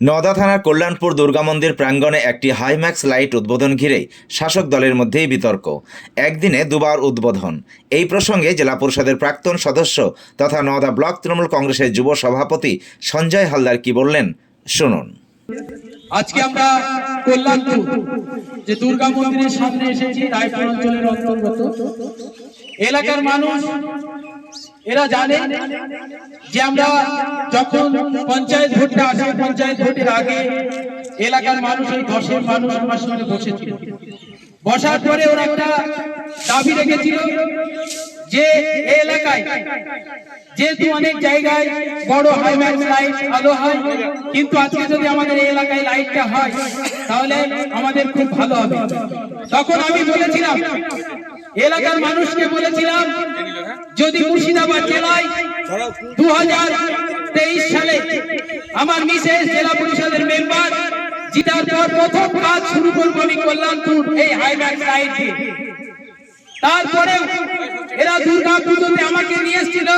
নওদা থানার কল্যাণপুর দুর্গা মন্দির প্রাঙ্গণে একটি হাইম্যাক্স লাইট উদ্বোধন ঘিরেই শাসক দলের মধ্যেই বিতর্ক। একদিনে দুবার উদ্বোধন। এই প্রসঙ্গে জেলা পরিষদের প্রাক্তন সদস্য তথা নদা ব্লক তৃণমূল কংগ্রেসের যুব সভাপতি সঞ্জয় হালদার কি বললেন, শুনুন। আজকে আমরা কল্যাণপুর, যে দুর্গা মন্দিরের সামনে এসেছি, রায়পুর অঞ্চলের অন্তর্গত, এলাকার মানুষ এরা জানে যে আমরা যখন পঞ্চায়েত ভোটটা আসে, পঞ্চায়েত ভোটের আগে এলাকার মানুষ ওই দশের মানুষ আমার সঙ্গে বসেছিল। বসার পরে ওরা একটা দাবি রেখেছিল যে এলাকায় যেহেতু অনেক জায়গায় বড় হাইম্যাক্স লাইট আলো হয়, কিন্তু আজকে যদি আমাদের এই এলাকায় লাইটটা হয়, তাহলে আমাদের খুব ভালো হবে। তখন আমি বলেছিলাম এলাকার মানুষকে বলেছিলাম, যদি মুর্শিদাবাদ জেলায় দু তেইশ সালে আমার মিসেস জেলা পরিষদের মেম্বার, জিতার পর প্রথম কাজ শুরু করব আমি কল্যাণপুর এই হাইম্যাক্স লাইট দিয়ে তারপরে এরা দুর্গা পুজোতে আমাকে নিয়ে এসেছিল।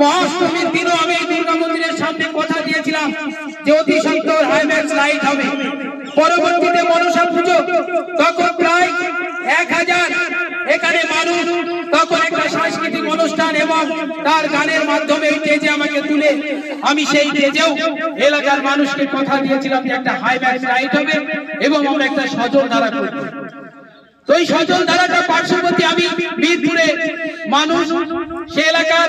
মহাষ্টমীর দিনও আমি এই দুর্গা মন্দিরের সামনে কথা দিয়েছিলাম যে অতি সত্তর হাইম্যাক্স লাইট হবে। পরবর্তীতে মনসা পুজো, তখন প্রায় এক হাজার এখানে মানুষ তখন একটা সাংস্কৃতিক অনুষ্ঠান এবং তার গানের মাধ্যমে স্টেজে আমাকে তুলে, আমি সেই স্টেজেও এলাকার মানুষকে কথা দিয়েছিলাম যে একটা হাই হাইম্যাক্স লাইট হবে এবং আমরা একটা সজল ধারা করব। সজল ধারাটা পার্শ্ববর্তী আমি মানুষ, সে এলাকার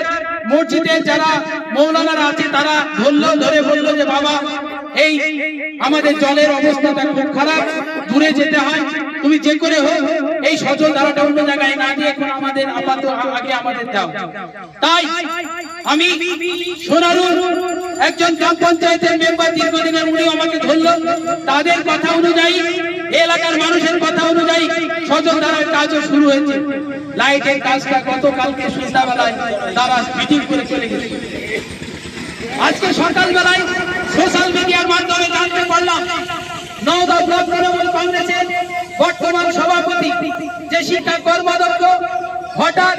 মসজিদে যারা মৌলানারা আছে, তারা ধরলো, ধরে বলল যে, বাবা, এই আমাদের জলের অবস্থাটা খুব খারাপ, দূরে যেতে হয়, তুমি যে করে হোক, এই সজল ধারাটা অন্য জায়গায় না দিয়ে আমাদের আপাতত আগে আমাদের দাও। তাই আমি সোনারুর একজন গ্রাম পঞ্চায়েতের মেম্বার দীর্ঘদিনের উনি আমাকে ধরলো। তাদের কথা অনুযায়ী, এলাকার মানুষের কথা অনুযায়ী সজল ধারার কাজও শুরু হয়েছে। লাইটের কাজটা গতকালকে সন্ধ্যাবেলায় তারা মিটিং করে চলে গেছে। আজকে সকালবেলায় সোশ্যাল মিডিয়ার মাধ্যমে জানতে পারলাম, নওদা ব্লক তৃণমূল কংগ্রেসের বর্তমান সভাপতি, যে শিক্ষা কর্মাধ্যক্ষ হঠাৎ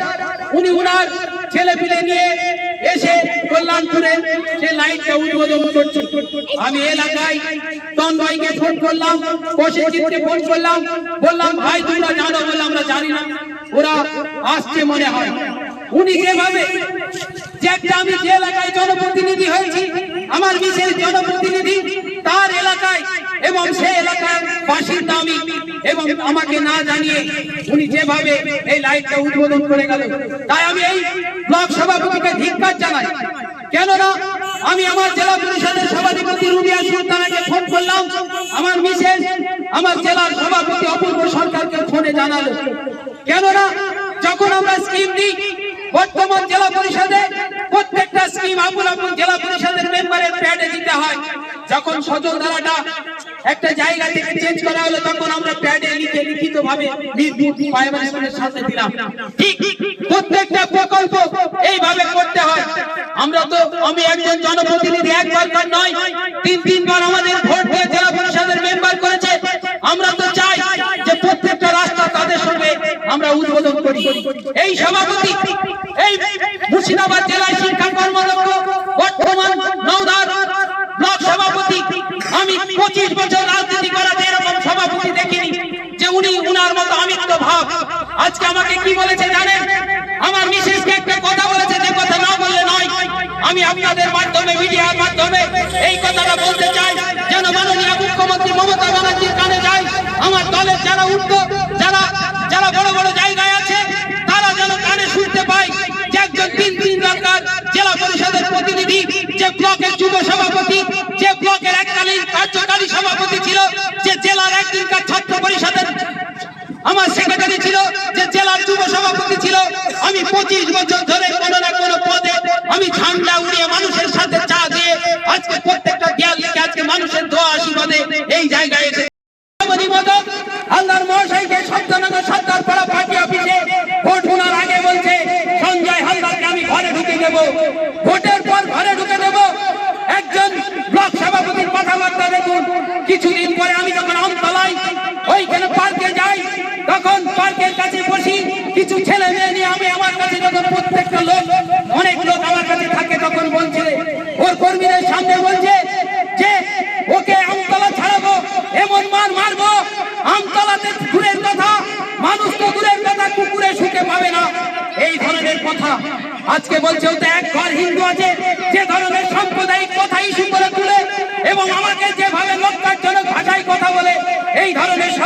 উনি উনার ছেলে পিলে নিয়ে এসে কল্যাণপুরে সে লাইটটা উদ্বোধন করছে। আমি এলাকায় তন্ময়কে ফোন করলাম, প্রসেনজিৎকে ফোন করলাম, বললাম, ভাই, তোমরা জানো বললাম আমরা জানি না। ওরা আসছে মনে হয়। উনি যেভাবে যে একটা আমি যে এলাকায় জনপ্রতিনিধি হয়েছি, আমার বিশেষ জনপ্রতিনিধি, তার এলাকায় এবং সে এলাকার বাসিন্দা আমি এবং আমাকে না জানিয়ে উনি যেভাবে এই লাইটটা উদ্বোধন করে গেল। তাই আমি এই ব্লক সভাপতিকে ধিক্কার জানাই। কেননা আমি আমার জেলা পরিষদের সভাধিপতি রুবিয়া সুলতানাকে ফোন করলাম। আমার মিসেস, আমার জেলার সভাপতি অপূর্ব সরকারকে ফোনে জানালো। কেননা যখন আমরা স্কিম দিই, বর্তমান জেলা পরিষদে প্রত্যেকটা স্কিম আবুল আবুল জেলা পরিষদের মেম্বারের প্যাডে দিতে হয়। যখন সজল ধারাটা একটা জায়গা থেকে চেঞ্জ করা হলো, তখন আমরা প্যাডে লিখে লিখিত ভাবে সাথে দিলাম। প্রত্যেকটা প্রকল্প এইভাবে করতে হয়। আমরা তো, আমি একজন জনপ্রতিনিধি একবার নয়। তিন, তিনবার আমাদের ভোট দিয়ে জেলা পরিষদের মেম্বার করেছে। আমরা তো চাই যে প্রত্যেকটা রাস্তা তাদের সঙ্গে আমরা উদ্বোধন করি। এই সভাপতি, এই মুর্শিদাবাদ জেলায় শিক্ষা কর্মদক্ষ বর্তমান আমি পঁচিশ বছর রাজনীতি করাতে এরকম সভাপতি দেখিনি যে উনি উনার মতো আমিত্ব ভাব। আজকে আমাকে কি বলেছে জানেন? আমার মিসেসকে একটা কথা বলেছে, যে কথা না বললে নয়। আমি আপনাদের মাধ্যমে, মিডিয়ার মাধ্যমে এই কথাটা বলতে চাই, যেন মাননীয় মুখ্যমন্ত্রী মমতা ব্যানার্জির কানে যায়। আমার দলের যারা উঠতো যারা যারা বড় বড় জায়গায় আছে, তারা যেন কানে শুনতে পায় যে একজন তিন তিন দরকার জেলা পরিষদের প্রতিনিধি, যে ব্লকের যুব কার্যকারী সভাপতি ছিল যে জেলার একদিনকার ছাত্র পরিষদের, আমার সেক্রেটারি ছিল যে জেলার যুব সভাপতি ছিল, আমি পঁচিশ বছর ধরে কোনো না কোনো পদে আমি ঝান্ডা উড়িয়ে মানুষের সাথে চা দিয়ে আজকে প্রত্যেকটা দেয়াল লিখে আজকে মানুষের দোয়া আশীর্বাদে এই জায়গায় এসে সভাপতি মদক আল্লাহর মহাশয়কে সত্যনগর সর্দার পাড়া পার্টি অফিসে ভোট শোনার আগে বলছে সঞ্জয় হালদারকে আমি ঘরে ঢুকে দেব ভোটের পর ঘরে ঢুকে দেব একজন ব্লক সভাপতির কথাবার্তা দেখুন কিছুদিন পরে আমি যখন আমতলায় ওইখানে পার্কে যাই, তখন পার্কের কাছে বসি, কিছু ছেলে মেয়ে নিয়ে আমি আমার কাছে যখন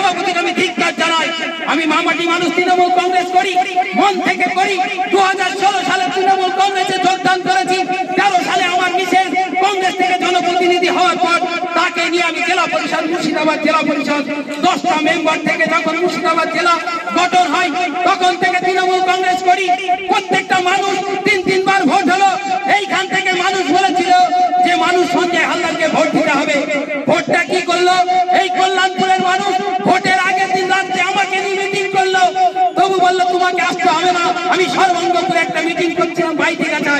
সভাপতির আমি ধিক্কার জানাই। আমি মামাটি মানুষ, তৃণমূল কংগ্রেস করি, মন থেকে করি। দু হাজার ষোলো সালে তৃণমূল কংগ্রেসে যোগদান করেছি। তেরো সালে আমার মিসেস কংগ্রেস থেকে জনপ্রতিনিধি হওয়ার পর তাকে নিয়ে আমি জেলা পরিষদ মুর্শিদাবাদ জেলা পরিষদ। দশটা মেম্বার থেকে যখন মুর্শিদাবাদ জেলা গঠন আমি সর্বঙ্গপুরে একটা মিটিং করছিলাম, ভাই ঠিক আছে।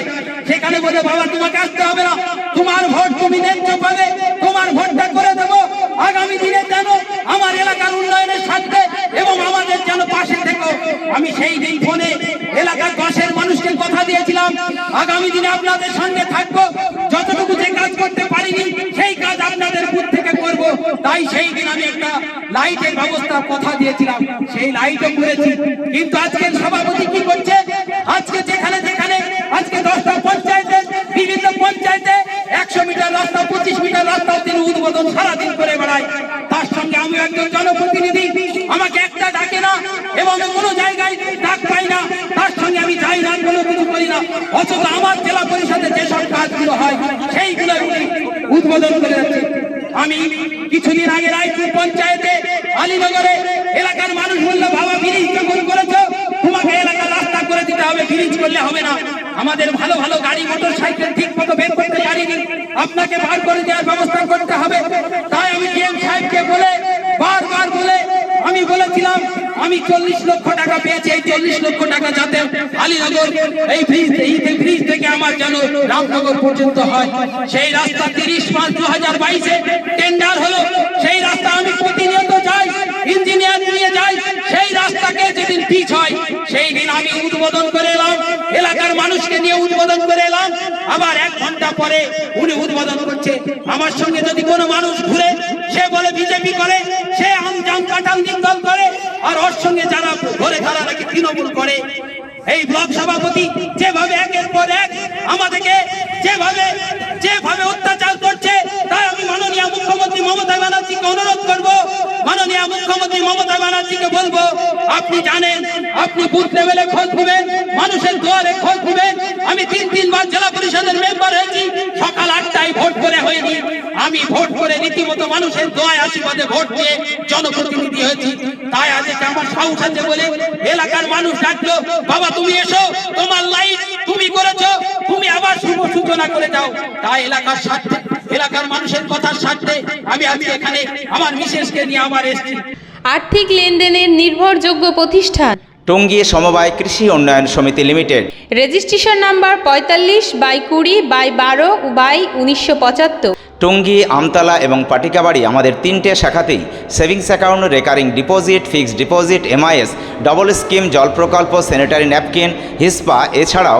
সেখানে বলে, বাবা, তোমাকে আসতে হবে না। তোমার ভোট তুমি ন্যায্য পাবে। তোমার ভোটটা করে দেবো। আগামী দিনে যেন আমার এলাকার উন্নয়নের স্বার্থে এবং আমাদের যেন পাশে থেকো। আমি সেই দিন ফোনে এলাকার দশের মানুষকে কথা দিয়েছিলাম, আগামী দিনে আপনাদের সঙ্গে থাকব। যতটুকু যে কাজ করতে পারিনি, সেই কাজ আপনাদের বুথ থেকে করব। তাই সেই দিন আমি একটা লাইটের ব্যবস্থার কথা দিয়েছিলাম। সেই লাইটও করেছি। কিন্তু আজকের সভাপতি কি করছে উদ্বোধন সারাদিন করে বেড়ায় তার সঙ্গে আমি একজন জনপ্রতিনিধি। আমাকে একটা ডাকে না এবং কোনো জায়গায় ডাক পাই না। তার সঙ্গে আমি যাই না, কোনো কিছু করি না। অথচ আমার জেলা পরিষদে যেসব কাজগুলো হয় সেইগুলো উদ্বোধন করে যাচ্ছে। আমি কিছুদিন আগে রায়পুর পঞ্চায়েতে আলীনগরে এলাকার মানুষ বাবা ব্রিজ যখন করেছ হবে ব্রিজ করলে হবে না। আমাদের ভালো ভালো গাড়ি মোটর সাইকেল ঠিক মতো বের করতে পারিনি। আপনাকে বার করে দেওয়ার ব্যবস্থা করতে হবে। তাই আমি ডিএম সাহেবকে বলে, বারবার বলে, আমি বলেছিলাম, আমি চল্লিশ লক্ষ টাকা পেয়েছি, এই চল্লিশ লক্ষ টাকা যাতে আলীনগর, এই ব্রিজ এই ব্রিজ থেকে আমার যেন রামনগর পর্যন্ত হয়। সেই রাস্তা তিরিশ পাঁচ দু হাজার বাইশে টেন্ডার হলো। সেই রাস্তা আমি প্রতিনিয়ত যাই ইঞ্জিনিয়ার নিয়ে যাই। সেই রাস্তাকে যেদিন পিচ হয় সেই দিন আমি উদ্বোধন করে এলাম। এলাকার মানুষকে নিয়ে উদ্বোধন করে এলাম। আবার এক ঘণ্টা পরে উনি উদ্বোধন করছে। আমার সঙ্গে যদি কোনো মানুষ ঘুরে, সে বলে, বিজেপি করে, সে আমজাম কাটাল নিন্দন করে, আর ওর সঙ্গে যারা ঘরে তারা নাকি তৃণমূল করে। এই ব্লক সভাপতি যেভাবে একের পর এক আমাদেরকে যেভাবে যেভাবে অত্যাচার মমতা ব্যানার্জিকে অনুরোধ করব, মাননীয় মুখ্যমন্ত্রী মমতা ব্যানার্জিকে বলব, আপনি জানেন, আপনি বুথ লেভেলে খোঁজ নেবেন, মানুষের দুয়ারে খোঁজ নেবেন। আমি তিন, তিনবার জেলা পরিষদের মেম্বার হয়েছি, সকাল আটটায় ভোট করে হয়নি। আমি ভোট করে রীতিমতো মানুষের দোয়ায় আশীর্বাদে ভোট দিয়ে জনপ্রতিনিধি হয়েছি। তাই আজকে আমার সাহস আছে বলে এলাকার মানুষ ডাকলো, বাবা, তুমি এসো, তোমার লাইট তুমি করেছ তুমি আবার শুভ সূচনা করে যাও তাই এলাকার স্বার্থে এলাকার মানুষের কথার স্বার্থে আমি আজকে এখানে আমার মিসেসকে নিয়ে আবার এসেছি। আর্থিক লেনদেনের নির্ভরযোগ্য প্রতিষ্ঠান। টঙ্গী সমবায় কৃষি উন্নয়ন সমিতি লিমিটেড। রেজিস্ট্রেশন নাম্বার পঁয়তাল্লিশ বাই কুড়ি বাই বারো বাই উনিশশো পঁচাত্তর। টঙ্গী আমতলা এবং পাটিকাবাড়ি আমাদের তিনটে শাখাতেই savings account recurring deposit fixed deposit MIS double scheme জল প্রকল্প স্যানিটারি ন্যাপকিন হিসপা এছাড়াও